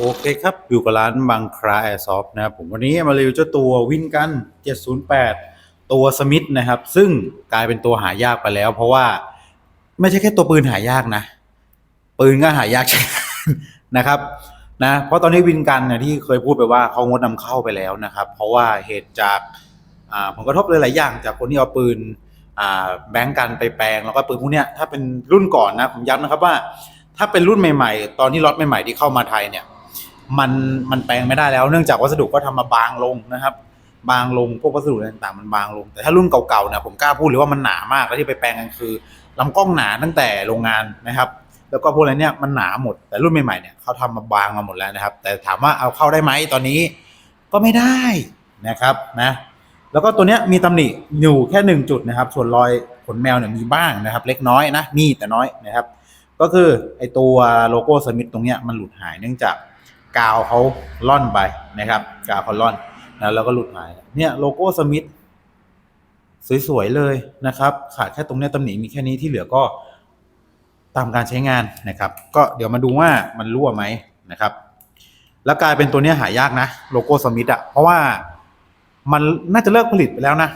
โอเคครับ อยู่กับร้านบางคราแอร์ซอฟนะครับผมวันนี้มารีวิวเจ้าตัววินกัน 708 ตัวสมิธนะครับ ซึ่งกลายเป็นตัวหายากไปแล้ว เพราะว่าไม่ใช่แค่ตัวปืนหายากนะ ปืนก็หายากเช่นนะครับนะเพราะตอนนี้วินกันเนี่ยที่เคยพูดไปว่าเขางดนำเข้าไปแล้วนะครับ เพราะว่าเหตุจากผลกระทบหลายๆอย่างจากคนที่เอาปืนแบงก์กันไปแปลงแล้วก็ปืนพวกเนี้ยถ้าเป็นรุ่นก่อนนะผมย้ำนะครับว่า ถ้าเป็นรุ่นใหม่ ๆ ตอนที่ล็อตใหม่ ๆ ที่เข้ามาไทยเนี่ย มันมันแปลงไม่ได้แล้ว เนื่องจากวัสดุก็ทำมาบางลงนะครับ บางลงพวกวัสดุต่างๆมันบางลง แต่ถ้ารุ่นเก่าๆเนี่ยผมกล้าพูดเลยว่ามันหนามากแล้วที่ไปแปลงกันคือลำกล้องหนาตั้งแต่โรงงานนะครับ แล้วก็พวกอะไรเนี่ยมันหนาหมดแต่รุ่นใหม่ๆเนี่ยเขาทำมาบางมาหมดแล้วนะครับ แต่ถามว่าเอาเข้าได้ไหมตอนนี้ก็ไม่ได้นะครับนะแล้วก็ตัวเนี้ยมีตำหนิอยู่แค่หนึ่งจุดนะครับ ส่วนรอยขนแมวเนี่ยมีบ้างนะครับ เล็กน้อยนะมีแต่น้อยนะครับ ก็คือไอตัวโลโก้สมิธตรงเนี้ยมันหลุดหายเนื่องจาก กาวเขาล่อนไปนะครับ กาวเขาล่อนนะแล้วก็หลุดหาย เนี่ยโลโก้สมิธสวยๆเลยนะครับ ขาดแค่ตรงเนี้ยตำหนิมีแค่นี้ที่เหลือก็ตามการใช้งานนะครับ ก็เดี๋ยวมาดูว่ามันรั่วไหมนะครับ แล้วกลายเป็นตัวเนี้ยหายากนะโลโก้สมิธอะเพราะว่ามันน่าจะเลิกผลิตไปแล้วนะ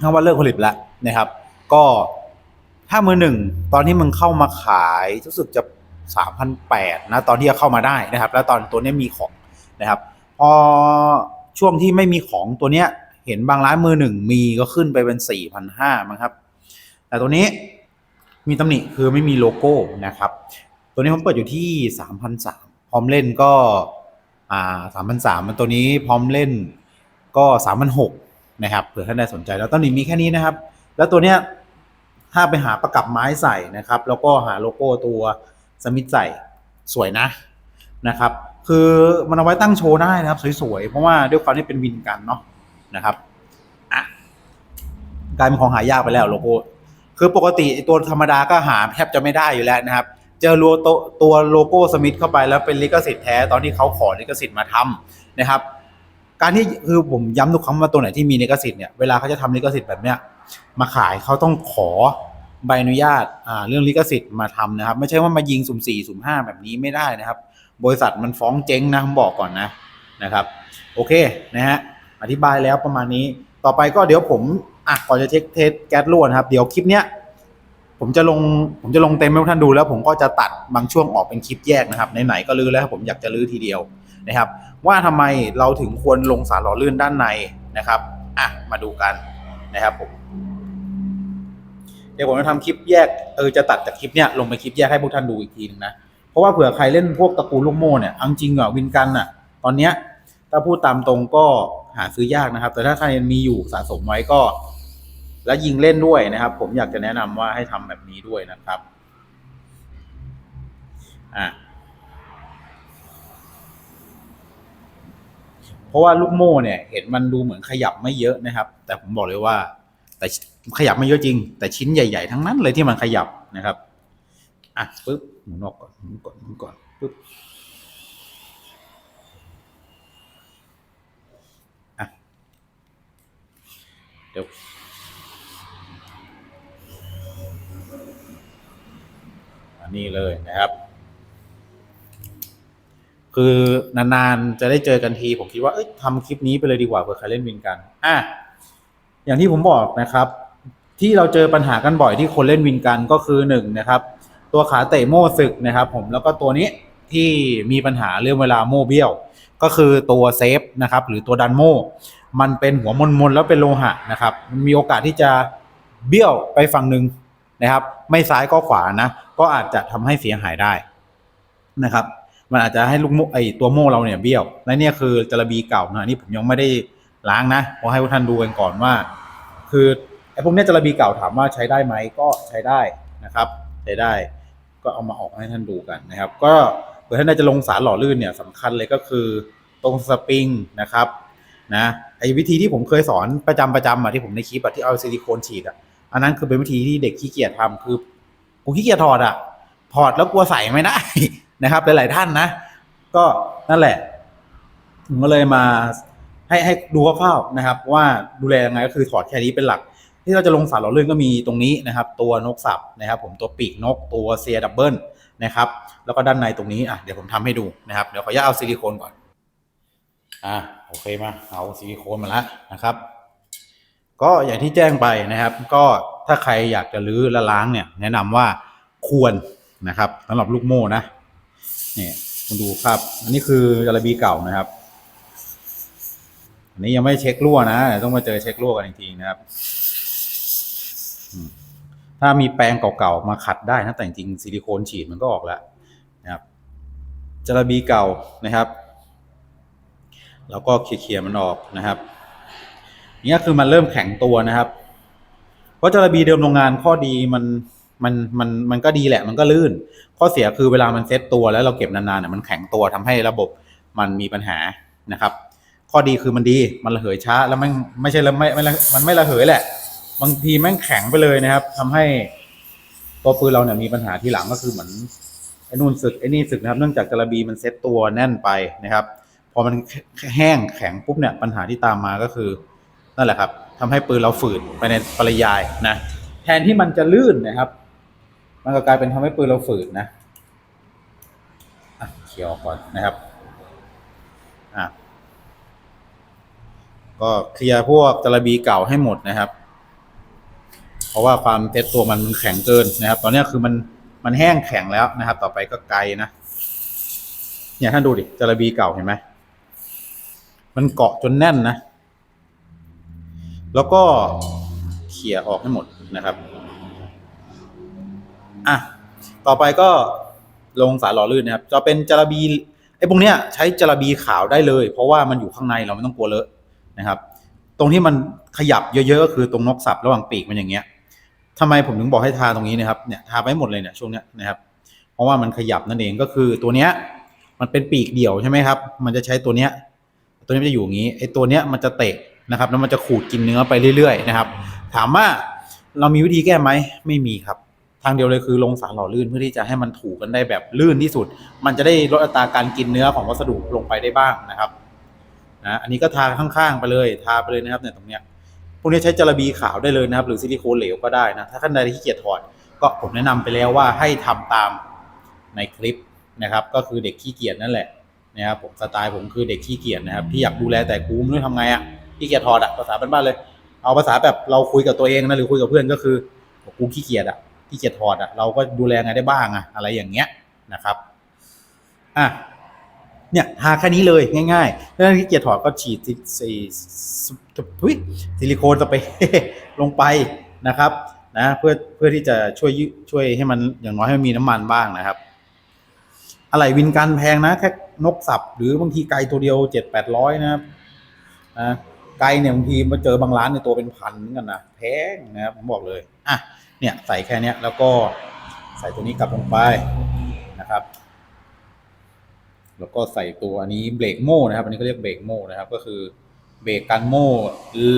ถ้าว่าเลิกผลิตแล้วนะครับ ก็ถ้ามือหนึ่งตอนที่มึงเข้ามาขายรู้สึกจะ สามพันแปดนะตอนที่จะเข้ามาได้นะครับ แล้วตอนตัวนี้มีของนะครับพอช่วงที่ไม่มีของตัวเนี้ยเห็นบางร้านมือหนึ่งมีก็ขึ้นไปเป็นสี่พันห้ามั้งครับ แต่ตัวนี้มีตำหนิคือไม่มีโลโก้นะครับ ตัวนี้ผมเปิดอยู่ที่สามพันสามพร้อมเล่นก็อ่าสามพันสามมันตัวนี้พร้อมเล่นก็สามพันหกนะครับเผื่อท่านใดสนใจแล้วตอนนี้มีแค่นี้นะครับ แล้วตัวเนี้ยถ้าไปหาประกับไม้ใส่นะครับ แล้วก็หาโลโก้ตัว สมิธใส่สวยนะนะครับ คือมันเอาไว้ตั้งโชว์ได้นะครับ สวยๆ เพราะว่าด้วยความที่เป็นวินกันเนาะนะครับอะกลายเป็นของหายากไปแล้วโลโก้คือปกติตัวธรรมดาก็หาแทบจะไม่ได้อยู่แล้วนะครับ เจอรัวตตัวโลโก้สมิธเข้าไปแล้วเป็นลิขสิทธิ์แท้ตอนที่เขาขอลิขสิทธิ์มาทำนะครับ การที่คือผมย้ำทุกครั้งว่าตัวไหนที่มีลิขสิทธิ์เนี่ยเวลาเขาจะทำลิขสิทธิ์แบบเนี้ยมาขายเขาต้องขอ ใบอนุญาตเรื่องลิขสิทธิ์มาทำนะครับ ไม่ใช่ว่ามายิงสุ่มสี่สุ่มห้าแบบนี้ไม่ได้นะครับ บริษัทมันฟ้องเจ๊งนะผมบอกก่อนนะนะครับ โอเคนะฮะอธิบายแล้วประมาณนี้ต่อไปก็เดี๋ยวผมอะก่อนจะเช็คเทสแก๊สรั่วนะครับ เดี๋ยวคลิปเนี้ยผมจะลงผมจะลงเต็มให้ทุกท่านดูแล้ว ผมก็จะตัดบางช่วงออกเป็นคลิปแยกนะครับไหนๆก็ลื้อแล้วผมอยากจะลื้อทีเดียวนะครับ ว่าทำไมเราถึงควรลงสารหล่อลื่นด้านในนะครับอะมาดูกันนะครับผม เดี๋ยวผมจะทำคลิปแยกเออจะตัดจากคลิปเนี้ยลงไปคลิปแยกให้พวกท่านดูอีกทีนึงนะ เพราะว่าเผื่อใครเล่นพวกตระกูลลูกโม่เนี่ยเอาจริงอะวินกันอะ ตอนเนี้ยถ้าพูดตามตรงก็หาซื้อยากนะครับ แต่ถ้าใครมีอยู่สะสมไว้ก็ แล้วยิงเล่นด้วยนะครับ ผมอยากจะแนะนำว่าให้ทำแบบนี้ด้วยนะครับอะเพราะว่าลูกโม่เนี่ย เห็นมันดูเหมือนขยับไม่เยอะนะครับ แต่ผมบอกเลยว่า แต่ขยับไม่เยอะจริง แต่ชิ้นใหญ่ ๆ ทั้งนั้นเลยที่มันขยับนะครับ อะปึ๊บหมุนออกก่อนหมุนก่อนหมุนก่อนปึ๊บอะเดี๋ยวอันนี้เลยนะครับ คือนานๆจะได้เจอกันที ผมคิดว่าเอ้ยทำคลิปนี้ไปเลยดีกว่าเผื่อใครเล่นวินกัน อะ อย่างที่ผมบอกนะครับ ที่เราเจอปัญหากันบ่อยที่คนเล่นวินกันก็คือหนึ่งนะครับ ตัวขาเตะโม่ศึกนะครับ ผมแล้วก็ตัวนี้ที่มีปัญหาเรื่องเวลาโม่เบี้ยว ก็คือตัวเซฟนะครับ หรือตัวดันโม่มันเป็นหัวมนมนๆแล้วเป็นโลหะนะครับมันมีโอกาสที่จะเบี้ยวไปฝั่งหนึ่งนะครับ ไม่ซ้ายก็ขวานะก็อาจจะทำให้เสียหายได้นะครับ มันอาจจะให้ลูกโม่ไอตัวโม่เราเนี่ยเบี้ยวและเนี่ยคือจระบีเก่านะนี่ผมยังไม่ได้ล้างนะผมให้ทุกท่านดูกันก่อนว่า คือไอ้พวกนี้จระบีเก่าถามว่าใช้ได้ไหมก็ใช้ได้นะครับ ใช้ได้ก็เอามาออกให้ท่านดูกันนะครับ ก็เผื่อท่านจะลงสารหล่อลื่นเนี่ยสำคัญเลยก็คือตรงสปริงนะครับนะไอ้วิธีที่ผมเคยสอนประจำประจำอะที่ผมในคลิปอะที่เอาซิลิโคนฉีดอะอันนั้นคือเป็นวิธีที่เด็กขี้เกียจทำคือผมขี้เกียจถอดอะถอดแล้วกลัวใส่ไม่ได้นะครับ หลาย ๆ ท่านนะ ก็นั่นแหละผมก็เลยมา ให้ให้ดูคร่าวๆนะครับ ว่าดูแลยังไงก็คือถอดแค่นี้เป็นหลัก ที่เราจะลงสารหล่อลื่นก็มีตรงนี้นะครับ ตัวนกสับนะครับ ผมตัวปีกนกตัวเซียดับเบิลนะครับแล้วก็ด้านในตรงนี้อะเดี๋ยวผมทำให้ดูนะครับเดี๋ยวขออนุญาตเอาซิลิโคนก่อนอะโอเคมาเอาซิลิโคนมาแล้วนะครับ ก็อย่างที่แจ้งไปนะครับ ก็ถ้าใครอยากจะรื้อและล้างเนี่ย แนะนำว่าควรนะครับสำหรับลูกโม่นะเนี่ยคุณดูครับ อันนี้คือจระบีเก่านะครับ อันนี้ยังไม่เช็ครั่วนะต้องมาเจอเช็ครั่วกันอีกทีนะครับถ้ามีแปรงเก่าๆมาขัดได้นะแต่จริงซิลิโคนฉีดมันก็ออกแล้วนะครับจระบีเก่านะครับแล้วก็เคลียร์ๆมันออกนะครับนี่คือมันเริ่มแข็งตัวนะครับ เพราะจระบีเดิมโรงงานข้อดีมันมันมันมันก็ดีแหละมันก็ลื่น ข้อเสียคือเวลามันเซ็ตตัวแล้วเราเก็บนานๆเนี่ยมันแข็งตัวทำให้ระบบมันมีปัญหานะครับ ข้อดีคือมันดี มันระเหยช้าแล้วมันไม่ใช่แล้วไม่ไม่มันไม่ระเหยแหละ บางทีแม่งแข็งไปเลยนะครับทำให้ตัวปืนเราเนี่ยมีปัญหาที่หลังก็คือเหมือนไอ้นู่นสึกไอ้นี่สึกนะครับเนื่องจากจระบีมันเซ็ตตัวแน่นไปนะครับ พอมันแห้งแข็งปุ๊บเนี่ยปัญหาที่ตามมาก็คือนั่นแหละครับทำให้ปืนเราฝืดไปในปริยายนะแทนที่มันจะลื่นนะครับ มันก็กลายเป็นทำให้ปืนเราฝืดนะอะเขียวก่อนนะครับอะ ก็เคลียร์พวกจระบีเก่าให้หมดนะครับ เพราะว่าความเท็จตัวมันมันแข็งเกินนะครับ ตอนนี้คือมันมันแห้งแข็งแล้วนะครับ ต่อไปก็ไกลนะเนี่ยท่านดูดิจระบีเก่าเห็นไหมมันเกาะจนแน่นนะ แล้วก็เขี่ยออกให้หมดนะครับอะต่อไปก็ลงสารหล่อลื่นนะครับ จะเป็นจระบีไอ้พวกเนี้ยใช้จระบีขาวได้เลย เพราะว่ามันอยู่ข้างในเราไม่ต้องกลัวเลอะ นะครับ ตรงที่มันขยับเยอะๆก็คือตรงนกสับระหว่างปีกมันอย่างเงี้ยทำไมผมถึงบอกให้ทาตรงนี้นะครับเนี่ยทาไปหมดเลยเนี่ยช่วงเนี้ยนะครับ เพราะว่ามันขยับนั่นเองก็คือตัวเนี้ยมันเป็นปีกเดี่ยวใช่ไหมครับ มันจะใช้ตัวเนี้ย ตัวนี้มันจะอยู่อย่างนี้ไอ้ตัวเนี้ยมันจะเตะนะครับแล้วมันจะขูดกินเนื้อไปเรื่อยๆนะครับ ถามว่าเรามีวิธีแก้ไหมไม่มีครับ ทางเดียวเลยคือลงสารหล่อลื่นเพื่อที่จะให้มันถูกกันได้แบบลื่นที่สุด มันจะได้ลดอัตราการกินเนื้อของวัสดุลงไปได้บ้างนะครับ นะอันนี้ก็ทาข้างๆไปเลยทาไปเลยนะครับเนี่ยตรงเนี้ยพวกนี้ใช้จระบีขาวได้เลยนะครับ หรือซิลิโคนเหลวก็ได้นะถ้าท่านใดที่ขี้เกียจถอดก็ผมแนะนำไปแล้วว่าให้ทำตามในคลิปนะครับ ก็คือเด็กขี้เกียจนั่นแหละนะครับผมสไตล์ผมคือเด็กขี้เกียจนะครับ ที่อยากดูแลแต่กูไม่รู้ทำไงอะขี้เกียจถอดอะภาษาบ้านๆเลย เอาภาษาแบบเราคุยกับตัวเองนะหรือคุยกับเพื่อนก็คือกูขี้เกียจอะขี้เกียจถอดอะเราก็ดูแลไงได้บ้างอะอะไรอย่างเงี้ยนะครับอะ เนี่ยทาแค่นี้เลยง่ายๆถ้าขี้เกียจถอดก็ฉีดซิซิซิซิลิโคนสเปรย์ลงไปนะครับนะเพื่อเพื่อที่จะช่วยช่วยให้มันอย่างน้อยให้มันมีน้ำมันบ้างนะครับ อะไรวินกันแพงนะแค่นกสับหรือบางทีไกลตัวเดียวเจ็ดแปดร้อยนะครับนะไกลเนี่ยบางทีมาเจอบางร้านในตัวเป็นพันเหมือนกันนะแพงนะครับผมบอกเลยอะเนี่ยใส่แค่เนี้ยแล้วก็ใส่ตัวนี้กลับลงไปนะครับ แล้วก็ใส่ตัวอันนี้เบรกโม่นะครับ อันนี้ก็เรียกเบรกโม่นะครับ ก็คือเบรกกันโม่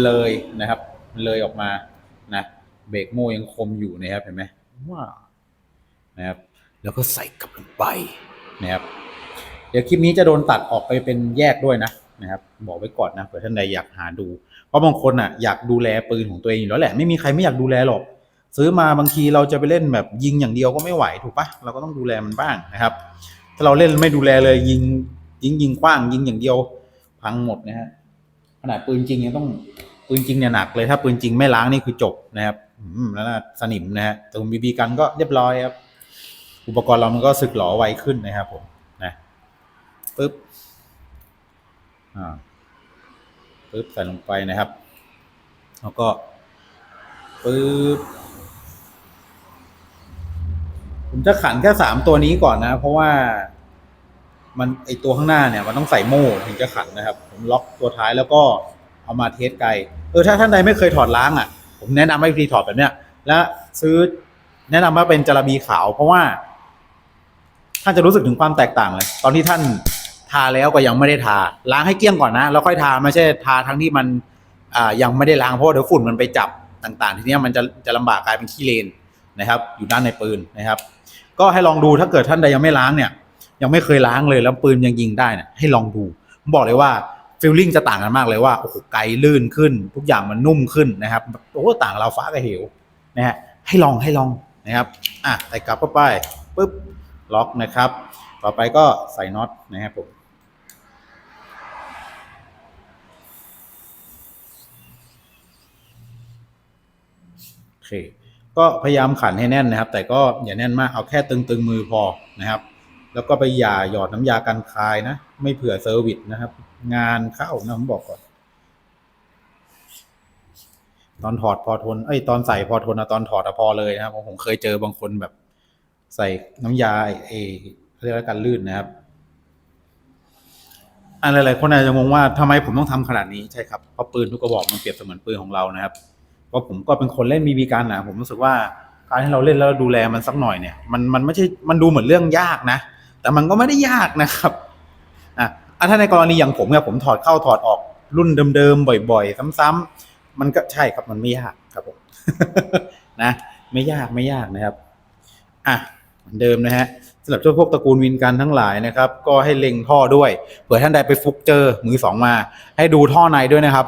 เลยนะครับ เลยออกมานะเบรกโม่ยังคมอยู่นะครับเห็นไหมว้าวนะครับ แล้วก็ใส่กลับลงไปนะครับ เดี๋ยวคลิปนี้จะโดนตัดออกไปเป็นแยกด้วยนะนะครับ บอกไว้ก่อนนะเผื่อท่านใดอยากหาดู เพราะบางคนอะอยากดูแลปืนของตัวเองอยู่แล้วแหละไม่มีใครไม่อยากดูแลหรอก ซื้อมาบางทีเราจะไปเล่นแบบยิงอย่างเดียวก็ไม่ไหวถูกปะเราก็ต้องดูแลมันบ้างนะครับ ถ้าเราเล่นไม่ดูแลเลยยิง ยิงยิงกว้าง ยิงอย่างเดียว พังหมดนะฮะขนาดปืนจริงยังต้องปืนจริงเนี่ยหนักเลยถ้าปืนจริงไม่ล้างนี่คือจบนะครับแล้วนะสนิมนะฮะแต่บีบีกันก็เรียบร้อยครับ อุปกรณ์เรามันก็สึกหรอไวขึ้นนะครับผมนะปึ๊บอ่าปึ๊บใส่ลงไปนะครับ แล้วก็ปึ๊บ ผมจะขันแค่สามตัวนี้ก่อนนะ เพราะว่า มันไอตัวข้างหน้าเนี่ย มันต้องใส่โม่ถึงจะขันนะครับ ผมล็อกตัวท้ายแล้วก็เอามาเทสไกลเออถ้าท่านใดไม่เคยถอดล้างอะ ผมแนะนำให้วิธีถอดแบบเนี้ยแล้วซื้อแนะนำว่าเป็นจระบีขาว เพราะว่า ท่านจะรู้สึกถึงความแตกต่างเลย ตอนที่ท่านทาแล้วก็ยังไม่ได้ทา ล้างให้เกลี้ยงก่อนนะแล้วค่อยทาไม่ใช่ทาทั้งที่มันอ่ายังไม่ได้ล้างเพราะว่าเดี๋ยวฝุ่นมันไปจับต่าง ๆ ทีเนี้ยมันจะจะลำบากกลายเป็นขี้เลนนะครับ อยู่ด้านในปืนนะครับ ก็ให้ลองดูถ้าเกิดท่านใดยังไม่ล้างเนี่ย ยังไม่เคยล้างเลยแล้วปืนยังยิงได้เนี่ยให้ลองดูผมบอกเลยว่าฟีลลิ่งจะต่างกันมากเลยว่าโอ้โหไกลลื่นขึ้น ทุกอย่างมันนุ่มขึ้นนะครับโอ้ต่างเราฟ้ากับเหวนะฮะให้ลองให้ลองนะครับอะใส่กลับเข้าไปปุ๊บล็อกนะครับ ต่อไปก็ใส่น็อตนะครับผมโอเค ก็พยายามขันให้แน่นนะครับ แต่ก็อย่าแน่นมากเอาแค่ตึงๆมือพอนะครับ แล้วก็ไปอย่าหยอดน้ำยากันคายนะ ไม่เผื่อเซอร์วิสนะครับ งานเข้านะผมบอกก่อน ตอนถอดพอทนเอ้ยตอนใส่พอทนนะตอนถอดอะพอเลยนะครับผมเคยเจอบางคนแบบ ใส่น้ำยาไอ้ไอ้เรียกว่ากันลื่นนะครับอันหลายๆคนอาจจะงงว่าทำไมผมต้องทำขนาดนี้ใช่ครับเพราะปืนทุกกระบอกมันเปรียบเสมือนปืนของเรานะครับ เพราะผมก็เป็นคนเล่นบีบีกันนะผมรู้สึกว่าการที่เราเล่นแล้วดูแลมันสักหน่อยเนี่ยมันมันไม่ใช่มันดูเหมือนเรื่องยากนะ แต่มันก็ไม่ได้ยากนะครับอะอะถ้าในกรณีอย่างผมเนี่ยผมถอดเข้าถอดออกรุ่นเดิมๆบ่อย ๆ ซ้ำๆมันก็ใช่ครับมันไม่ยากครับผมนะ ไม่ยากไม่ยากนะครับอะเหมือนเดิมนะฮะสำหรับเจ้าพวกตระกูลวินกันทั้งหลายนะครับ ก็ให้เล็งท่อด้วยเผื่อท่านใดไปฟุกเจอมือสองมา ให้ดูท่อในด้วยนะครับ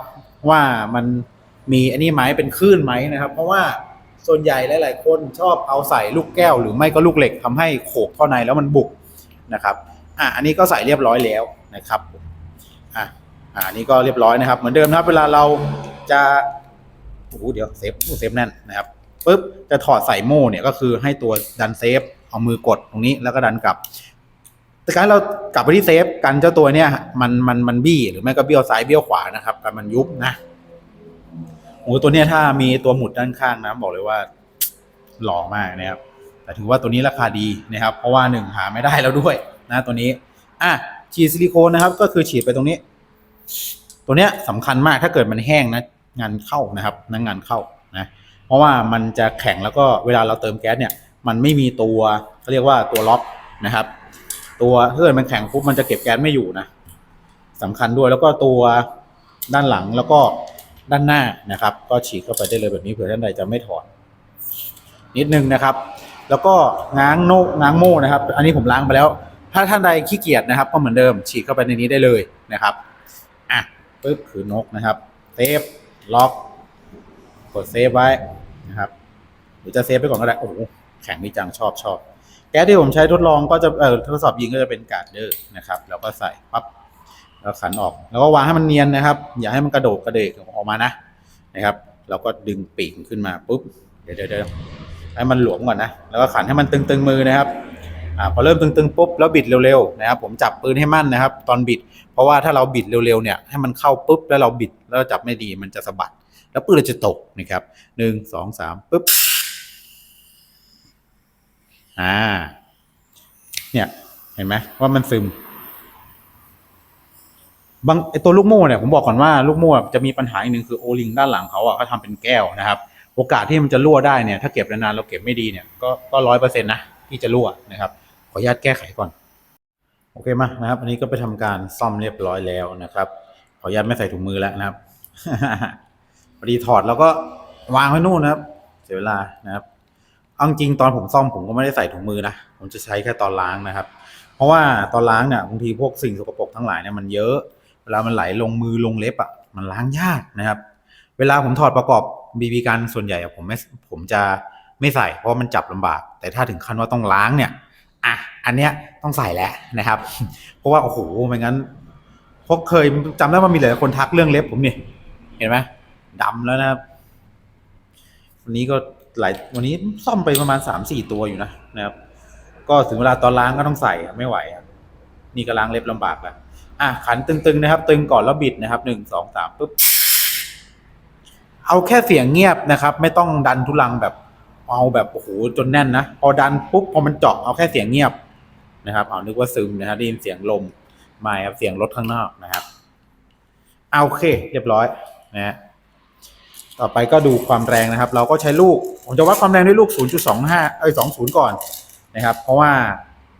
ว่ามัน มีอันนี้ไหมเป็นคลื่นไหมนะครับ เพราะว่าส่วนใหญ่หลาย ๆ คนชอบเอาใส่ลูกแก้ว หรือไม่ก็ลูกเหล็กทำให้โขกท่อในแล้วมันบุกนะครับอะอันนี้ก็ใส่เรียบร้อยแล้วนะครับอะอะอันนี้ก็เรียบร้อยนะครับ เหมือนเดิมนะครับ เวลาเราจะโอ้โหเดี๋ยวเซฟเซฟแน่นนะครับปุ๊บจะถอดใส่โม่เนี่ยก็คือให้ตัวดันเซฟเอามือกดตรงนี้แล้วก็ดันกลับ แต่การเรากลับไปที่เซฟกันเจ้าตัวเนี่ยมันมันมันบี้หรือไม่ก็เบี้ยวซ้ายเบี้ยวขวานะครับการมันยุบนะ โอ้ตัวเนี้ยถ้ามีตัวหมุดด้านข้างนะบอกเลยว่าหล่อมากนะครับ แต่ถือว่าตัวนี้ราคาดีนะครับ เพราะว่าหนึ่งหาไม่ได้แล้วด้วยนะตัวนี้ อะฉีดซิลิโคนนะครับ ก็คือฉีดไปตรงนี้ ตัวเนี้ยสำคัญมากถ้าเกิดมันแห้งนะงานเข้านะครับนั่งงานเข้านะเพราะว่ามันจะแข็งแล้วก็เวลาเราเติมแก๊สเนี่ย มันไม่มีตัวเขาเรียกว่าตัวล็อกนะครับ ตัวถ้าเกิดมันแข็งปุ๊บมันจะเก็บแก๊สไม่อยู่นะสำคัญด้วยแล้วก็ตัวด้านหลังแล้วก็ ด้านหน้านะครับ ก็ฉีดเข้าไปได้เลยแบบนี้เผื่อท่านใดจะไม่ถอดนิดนึงนะครับ แล้วก็ง้างโนง้างโม่นะครับ อันนี้ผมล้างไปแล้ว ถ้าท่านใดขี้เกียจนะครับ ก็เหมือนเดิมฉีดเข้าไปในนี้ได้เลยนะครับอะปึ๊บคือนกนะครับเซฟล็อกกดเซฟไว้นะครับหรือจะเซฟไปก่อนก็ได้โอ้โหแข็งนี่จังชอบชอบแก๊สที่ผมใช้ทดลองก็จะเอ่อทดสอบยิงก็จะเป็นการ์ดเดอร์นะครับ แล้วก็ใส่ปั๊บ แล้วขันออก แล้วก็วางให้มันเนียนนะครับ อย่าให้มันกระโดดกระเดกออกมานะนะครับ เราก็ดึงปีกขึ้นมาปุ๊บเดี๋ยวเดี๋ยวเดี๋ยวให้มันหลวมก่อนนะแล้วก็ขันให้มันตึงๆมือนะครับอ่าพอเริ่มตึงๆปุ๊บแล้วบิดเร็วๆนะครับ ผมจับปืนให้มั่นนะครับ ตอนบิด เพราะว่าถ้าเราบิดเร็วๆเนี่ยให้มันเข้าปุ๊บแล้วเราบิดแล้วจับไม่ดีมันจะสะบัด แล้วปืนจะตกนะครับหนึ่งสองสามปุ๊บอ่าเนี่ยเห็นไหมว่ามันซึม บางไอตัวลูกโม่เนี่ยผมบอกก่อนว่าลูกโม่จะมีปัญหาอีกหนึ่งคือโอลิงด้านหลังเขาอะเขาทำเป็นแก้วนะครับ โอกาสที่มันจะรั่วได้เนี่ยถ้าเก็บนานๆเราเก็บไม่ดีเนี่ยก็ก็ร้อยเปอร์เซ็นต์นะที่จะรั่วนะครับ ขออนุญาตแก้ไขก่อน โอเคมานะครับ อันนี้ก็ไปทำการซ่อมเรียบร้อยแล้วนะครับ ขออนุญาตไม่ใส่ถุงมือแล้วนะครับพอดีถอดแล้วก็วางไว้นู่นนะครับ เสียเวลานะครับเอาจริงตอนผมซ่อมผมก็ไม่ได้ใส่ถุงมือนะผมจะใช้แค่ตอนล้างนะครับ เพราะว่าตอนล้างเนี่ยบางทีพวกสิ่งสกปรกทั้งหลายเนี่ยมันเยอะ เวลามันไหลลงมือลงเล็บอะมันล้างยากนะครับ เวลาผมถอดประกอบบีบีกันส่วนใหญ่ผมไม่ผมจะไม่ใส่เพราะมันจับลำบาก แต่ถ้าถึงขั้นว่าต้องล้างเนี่ยอะอันเนี้ยต้องใส่แล้วนะครับ เพราะว่าโอ้โหไม่งั้นเพราะเคยจำได้ว่ามีหลายคนทักเรื่องเล็บผมนี่เห็นไหมดำแล้วนะครับวันนี้ก็หลายวันนี้ซ่อมไปประมาณสามสี่ตัวอยู่นะนะครับ ก็ถึงเวลาตอนล้างก็ต้องใส่ไม่ไหวอะนี่ก็ล้างเล็บลำบากแล้ว อะขันตึงๆนะครับ ตึงก่อนแล้วบิดนะครับหนึ่งสองสามปุ๊บเอาแค่เสียงเงียบนะครับ ไม่ต้องดันทุลังแบบเอาแบบโอ้โหจนแน่นนะพอดันปุ๊บพอมันเจาะเอาแค่เสียงเงียบนะครับ เอานึกว่าซึมนะครับได้ยินเสียงลมไม่ครับเสียงรถข้างนอกนะครับเอาโอเคเรียบร้อยนะฮะต่อไปก็ดูความแรงนะครับ เราก็ใช้ลูกผมจะวัดความแรงด้วยลูก 0.25 เอ้ย 20 ก่อนนะครับ เพราะว่า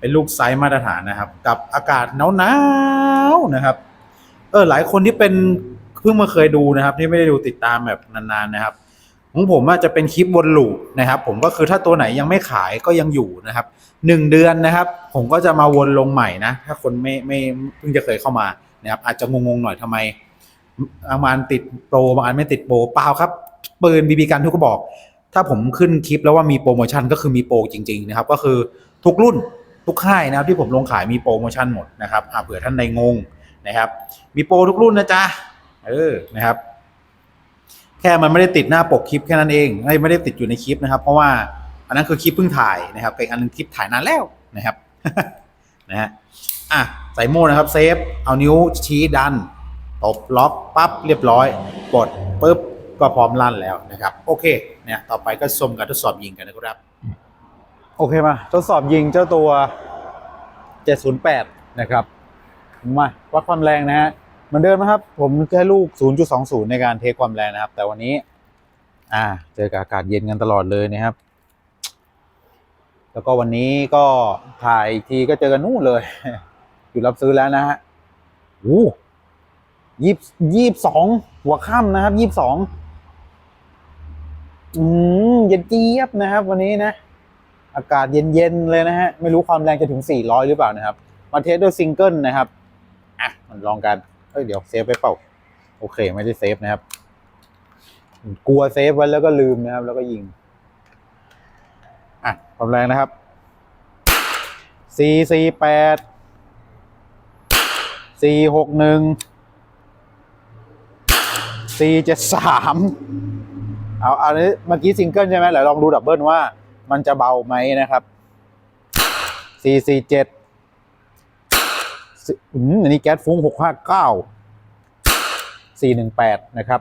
เป็นลูกไซส์มาตรฐานนะครับ กับอากาศหนาวๆนะครับ เออหลายคนที่เป็นเพิ่งมาเคยดูนะครับ ที่ไม่ได้ดูติดตามแบบนานๆนะครับของผมอาจจะเป็นคลิปวนลูปนะครับ ผมก็คือถ้าตัวไหนยังไม่ขายก็ยังอยู่นะครับหนึ่งเดือนนะครับ ผมก็จะมาวนลงใหม่นะ ถ้าคนไม่ไม่เพิ่งจะเคยเข้ามานะครับ อาจจะงงๆหน่อยทำไมบางอันติดโปรบางอันไม่ติดโปรเปล่าครับปืนบีบีกันทุกกระบอก ถ้าผมขึ้นคลิปแล้วว่ามีโปรโมชั่นก็คือมีโปรจริง ๆ นะครับ ก็คือทุกรุ่น ทุกค่ายนะครับที่ผมลงขายมีโปรโมชั่นหมดนะครับอ่าเผื่อท่านใดงงนะครับ มีโปรทุกรุ่นนะจ๊ะเออนะครับ แค่มันไม่ได้ติดหน้าปกคลิปแค่นั้นเองไม่ไม่ได้ติดอยู่ในคลิปนะครับ เพราะว่าอันนั้นคือคลิปเพิ่งถ่ายนะครับเป็นอันนึงคลิปถ่ายนานแล้วนะครับนะฮะอะใส่โม่นะครับเซฟเอานิ้วชี้ดันตบล็อกปั๊บเรียบร้อย กดปุ๊บก็พร้อมลั่นแล้วนะครับ โอเคเนี่ยต่อไปก็ชมการทดสอบยิงกันนะครับ โอเคมา ทดสอบยิงเจ้าตัว 708 นะครับมาวัดความแรงนะฮะเหมือนเดิมนะครับ ผมแค่ลูก 0.20 ในการเทความแรงนะครับ แต่วันนี้ อ่า เจอกับอากาศเย็นกันตลอดเลยนะครับ แล้วก็วันนี้ก็ถ่ายทีก็เจอกันนู่นเลย อยู่รับซื้อแล้วนะฮะโอ้ยี่ยี่สองหัวค่ำนะครับยี่สองอืมเย็นเจี๊ยบนะครับ วันนี้นะ อากาศเย็นๆเลยนะฮะ ไม่รู้ความแรงจะถึง 400 หรือเปล่านะครับ มาเทสด้วยซิงเกิลนะครับ อะมันลองกันเฮ้ยเดี๋ยวเซฟไปเปล่า โอเคไม่ได้เซฟนะครับ กลัวเซฟไว้แล้วก็ลืมนะครับ แล้วก็ยิง อะความแรงนะครับ 4 4 8 4 6 1 4 7 3 เอาอันนี้เมื่อกี้ซิงเกิลใช่ไหมเดี๋ยวลองดูดับเบิลว่า มันจะเบาไหมนะครับ 4 4 7อืมอันนี้แก๊สฟุ้ง 659 418 นะครับ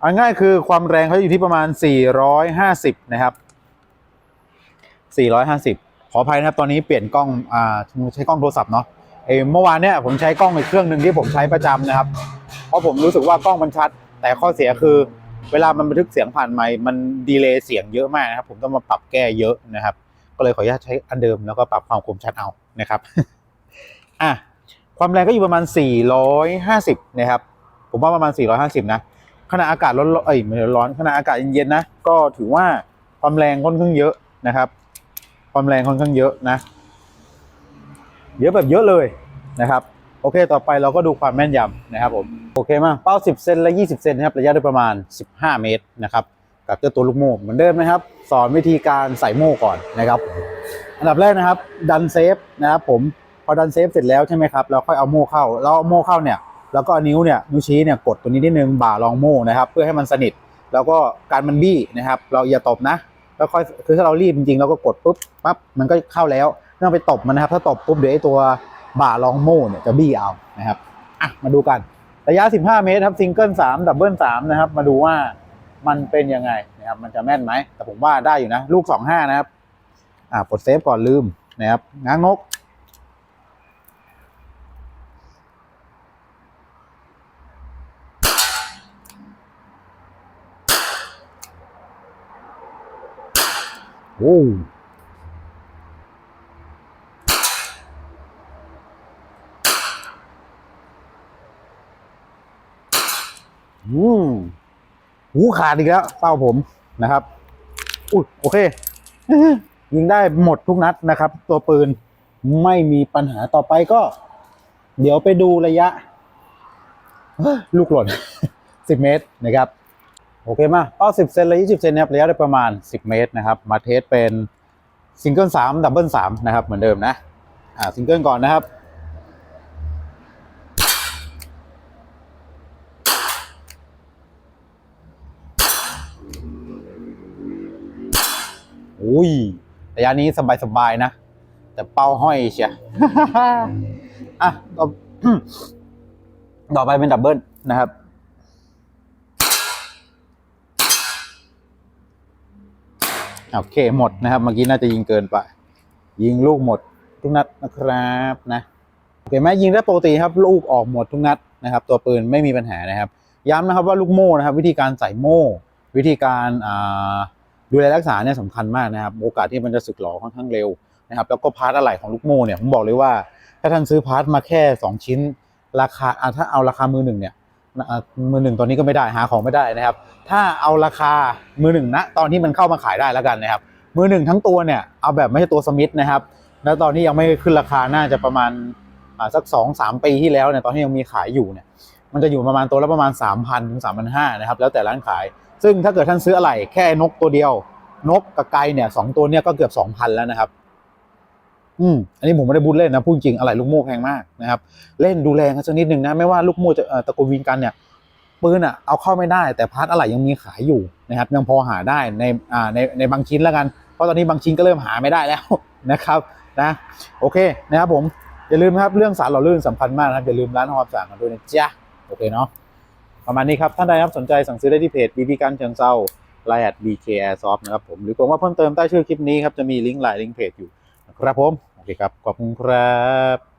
เอาง่ายคือความแรงเขาอยู่ที่ประมาณ 450 นะครับ 450 ขออภัยนะครับ ตอนนี้เปลี่ยนกล้อง อ่า ใช้กล้องโทรศัพท์เนาะเออเมื่อวานเนี่ยผมใช้กล้องอีกเครื่องหนึ่งที่ผมใช้ประจำนะครับ เพราะผมรู้สึกว่ากล้องมันชัด แต่ข้อเสียคือ เวลามันบันทึกเสียงผ่านไมค์มันดีเลย์เสียงเยอะมากนะครับ ผมต้องมาปรับแก้เยอะนะครับ ก็เลยขออนุญาตใช้อันเดิมแล้วก็ปรับความคมชัดเอานะครับอะความแรงก็อยู่ประมาณ 450 นะครับ ผมว่าประมาณ 450 นะขณะอากาศร้อนเอ้ยไม่ร้อนขณะอากาศเย็นๆนะ ก็ถือว่าความแรงค่อนข้างเยอะนะครับ ความแรงค่อนข้างเยอะนะ เยอะแบบเยอะเลยนะครับ โอเค ต่อไปเราก็ดูความแม่นยำนะครับผมโอเคมากเป้า 10 เซนและ 20 เซนนะครับระยะโดยประมาณ 15 เมตรนะครับกับเจ้าตัวลูกโม่เหมือนเดิมนะครับ สอนวิธีการใส่โม่ก่อนนะครับ อันดับแรกนะครับ ดันเซฟนะครับผมพอดันเซฟเสร็จแล้วใช่ไหมครับเราค่อยเอาโม่เข้าแล้วเอาโม่เข้าเนี่ยแล้วก็เอนิ้วเนี่ยนิ้วชี้เนี่ยกดตัวนี้นิดนึงบ่ารองโม่นะครับ เพื่อให้มันสนิท แล้วก็การมันบี้นะครับ เราอย่าตบนะแล้วค่อยคือถ้าเรารีบจริงๆเราก็กดปุ๊บปั๊บมันก็เข้าแล้วไม่ต้องไปตบมันนะครับ ถ้าตบปุ๊บเดี๋ยวไอ้ตัว บ่ารองโม่เนี่ยจะบี้เอานะครับอะมาดูกันระยะ 15 เมตรครับซิงเกิล3ดับเบิล3นะครับ มาดูว่ามันเป็นยังไงนะครับ มันจะแม่นไหม แต่ผมว่าได้อยู่นะ ลูก 25 นะครับ อ่าปลดเซฟก่อนลืมนะครับง้างนก โอ้อืม หูขาดอีกแล้วเป้าผมนะครับอุ้ยโอเค ยิงได้หมดทุกนัดนะครับ ตัวปืนไม่มีปัญหาต่อไปก็ เดี๋ยวไปดูระยะ ลูกหล่น 10 เมตรนะครับ โอเคมาเป้า 10 เซนและ20 เซนนะครับระยะได้ประมาณ 10 เมตรนะครับ มาเทสเป็นซิงเกิล3ดับเบิล3นะครับ เหมือนเดิมนะ อ่าซิงเกิลก่อนนะครับ อุ้ยระยะนี้สบายๆนะ แต่เป้าห้อยเชียอะต่อต่อไปเป็นดับเบิลนะครับโอเคหมดนะครับ เมื่อกี้น่าจะยิงเกินไป ยิงลูกหมดทุกนัดนะครับนะโอเคไหมยิงได้ปกติครับ ลูกออกหมดทุกนัดนะครับ ตัวปืนไม่มีปัญหานะครับ ย้ำนะครับว่าลูกโม่นะครับ วิธีการใส่โม่ วิธีการอ่า ดูแลรักษาเนี่ยสำคัญมากนะครับ โอกาสที่มันจะสึกหรอค่อนข้างเร็วนะครับ แล้วก็พาร์ทอะไหล่ของลูกโม่เนี่ยผมบอกเลยว่า ถ้าท่านซื้อพาร์ทมาแค่ 2 ชิ้น ราคาถ้าเอาราคามือหนึ่งเนี่ยมือหนึ่งตอนนี้ก็ไม่ได้หาของไม่ได้นะครับ ถ้าเอาราคามือหนึ่งนะตอนที่มันเข้ามาขายได้แล้วกันนะครับ มือหนึ่งทั้งตัวเนี่ยเอาแบบไม่ใช่ตัวสมิธนะครับ แล้วตอนนี้ยังไม่ขึ้นราคาน่าจะประมาณสักสองสามปีที่แล้วเนี่ยตอนที่ยังมีขายอยู่เนี่ยมันจะอยู่ประมาณตัวละประมาณ 3 0 0 0ถึง3 5 0 0นะครับแล้วแต่ร้านขาย ซึ่งถ้าเกิดท่านซื้ออะไรแค่นกตัวเดียว นกกับไก่เนี่ยสองตัวเนี่ยก็เกือบ2,000แล้วนะครับ อืมอันนี้ผมไม่ได้พูดเล่นนะพูดจริงอะไรลูกโม่แพงมากนะครับ เล่นดูแลกันสักนิดหนึ่งนะไม่ว่าลูกโม่จะตระกูลวินกันเนี่ยปืนอะเอาเข้าไม่ได้แต่พาร์ทอะไรยังมีขายอยู่นะครับ ยังพอหาได้ในอ่าในในบางชิ้นแล้วกันเพราะตอนนี้บางชิ้นก็เริ่มหาไม่ได้แล้วนะครับนะโอเคนะครับผมอย่าลืมนะครับเรื่องสารหล่อลื่นสำคัญมากนะครับอย่าลืมร้านหอมสั่งกันด้วยนะจ๊ะโอเคเนาะ ประมาณนี้ครับ ท่านใดครับสนใจสั่งซื้อได้ที่เพจบีบีการเชิงเซาไลน์แอดบีเคแอร์ซอฟนะครับผม หรือกดว่าเพิ่มเติมใต้ชื่อคลิปนี้ครับ จะมีลิงก์หลายลิงก์เพจอยู่ ครับผม โอเคครับ ขอบคุณครับ